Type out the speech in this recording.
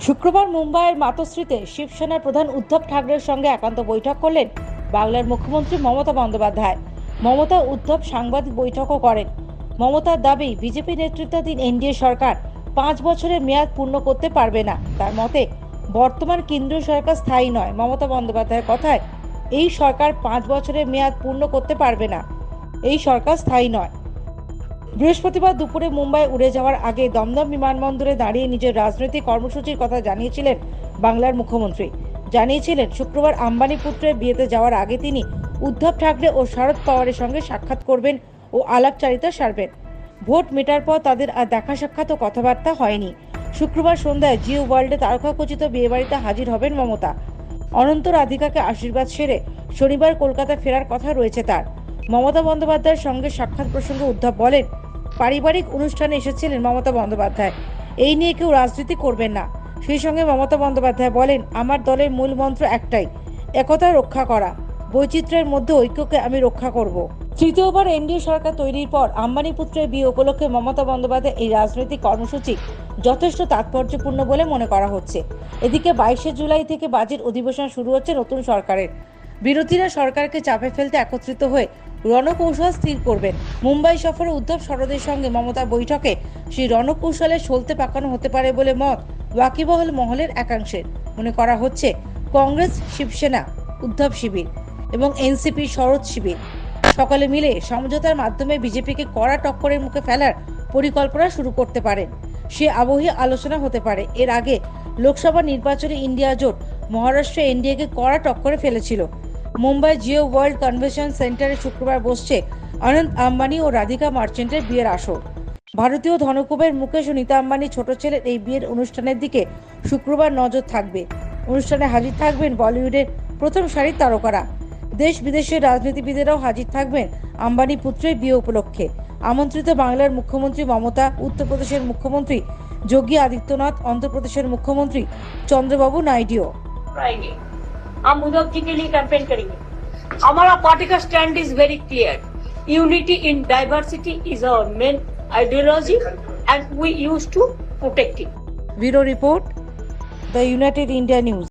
শুক্রবার মুম্বাইয়ের মাতশ্রীতে শিবসেনার প্রধান উদ্ধব ঠাকরের সঙ্গে একান্ত বৈঠক করলেন বাংলার মুখ্যমন্ত্রী মমতা বন্দ্যোপাধ্যায়। মমতা উদ্ধব সাংবাদিক বৈঠকও করেন। মমতার দাবি, বিজেপি নেতৃত্বাধীন এনডিএ সরকার পাঁচ বছরের মেয়াদ পূর্ণ করতে পারবে না। তার মতে, বর্তমান কেন্দ্রীয় সরকার স্থায়ী নয়। মমতা বন্দ্যোপাধ্যায়ের কথায়, এই সরকার পাঁচ বছরের মেয়াদ পূর্ণ করতে পারবে না। এই সরকার স্থায়ী নয়। বৃহস্পতিবার দুপুরে মুম্বাই উড়ে যাওয়ার আগে দমদম বিমানবন্দরে দাঁড়িয়ে নিজের রাজনৈতিক কর্মসূচির কথা জানিয়েছিলেন বাংলার মুখ্যমন্ত্রী। জানিয়েছিলেন, শুক্রবার আম্বানি পুত্রের বিয়েতে যাওয়ার আগে তিনি উদ্ধব ঠাকরে ও শরদ পাওয়ারের সঙ্গে সাক্ষাৎ করবেন ও আলাপচারিতা সারবেন। ভোট মেটার পর তাদের আর দেখা সাক্ষাৎ ও কথাবার্তা হয়নি। শুক্রবার সন্ধ্যায় জিও ওয়ার্ল্ডে তারকাখচিত বিয়েবাড়িতে হাজির হবেন মমতা। অনন্ত রাধিকাকে আশীর্বাদ সেরে শনিবার কলকাতা ফেরার কথা রয়েছে তার। মমতা বন্দ্যোপাধ্যায়ের সঙ্গে সাক্ষাৎ প্রসঙ্গে উদ্ধব বলেন পারিবারিক অনুষ্ঠানে এসেছিলেন মমতা বন্দ্যোপাধ্যায়। এই নিয়ে কেউ রাজনীতি করবেন না। সেই সঙ্গে মমতা বন্দ্যোপাধ্যায় বলেন, আমার দলের মূল মন্ত্র একটাই, একতা রক্ষা করা। বৈচিত্র্যের মধ্যে ঐক্যকে আমি রক্ষা করব। তৃতীয়বার এনডিএ সরকার তৈরির পর আম্বানি পুত্রের বিয়ে উপলক্ষে মমতা বন্দ্যোপাধ্যায় এই রাজনৈতিক কর্মসূচি যথেষ্ট তাৎপর্যপূর্ণ বলে মনে করা হচ্ছে। এদিকে বাইশে জুলাই থেকে বাজেট অধিবেশন শুরু হচ্ছে নতুন সরকারের। বিরোধীরা সরকারকে চাপে ফেলতে একত্রিত হয়ে রণকৌশল স্থির করবেন। মুম্বাই সফরে উদ্ধব সরদের সঙ্গে মমতা বৈঠকে সেই রণকৌশলে সলতে পাকানো হতে পারে বলে মত ওয়াকিবহল মহলের একাংশের। মনে করা হচ্ছে, কংগ্রেস শিবসেনা, উদ্ধব শিবির এবং এনসিপি শরৎ শিবির। সকলে মিলে সমঝোতার মাধ্যমে বিজেপিকে কড়া টক্করের মুখে ফেলার পরিকল্পনা শুরু করতে পারেন সে আবহে আলোচনা হতে পারে। এর আগে লোকসভা নির্বাচনে ইন্ডিয়া জোট মহারাষ্ট্রে এনডিএকে কড়া টক্করে ফেলেছিল। মুম্বাই জিও ওয়ার্ল্ড কনভেনশন সেন্টারে শুক্রবার বসছে অনন্ত আম্বানি ও রাধিকা মার্চেন্টের বিয়ের আসর। ভারতীয় ধনকুবের মুকেশ ও নীতা আম্বানি ছোট ছেলের এই বিয়ের অনুষ্ঠানের দিকে শুক্রবার নজর থাকবে। অনুষ্ঠানে হাজির থাকবেন বলিউডের প্রথম সারির তারকারা। দেশ বিদেশের রাজনীতিবিদেরাও হাজির থাকবেন আম্বানি পুত্রের বিয়ে উপলক্ষে। আমন্ত্রিত বাংলার মুখ্যমন্ত্রী মমতা, উত্তরপ্রদেশের মুখ্যমন্ত্রী যোগী আদিত্যনাথ, অন্ধ্রপ্রদেশের মুখ্যমন্ত্রী চন্দ্রবাবু নাইডিও। हम उद्धव जी के लिए कैंपेन करेंगे हमारा पार्टी का stand is very clear unity in diversity is our main ideology and we use to protect it bureau report the United India news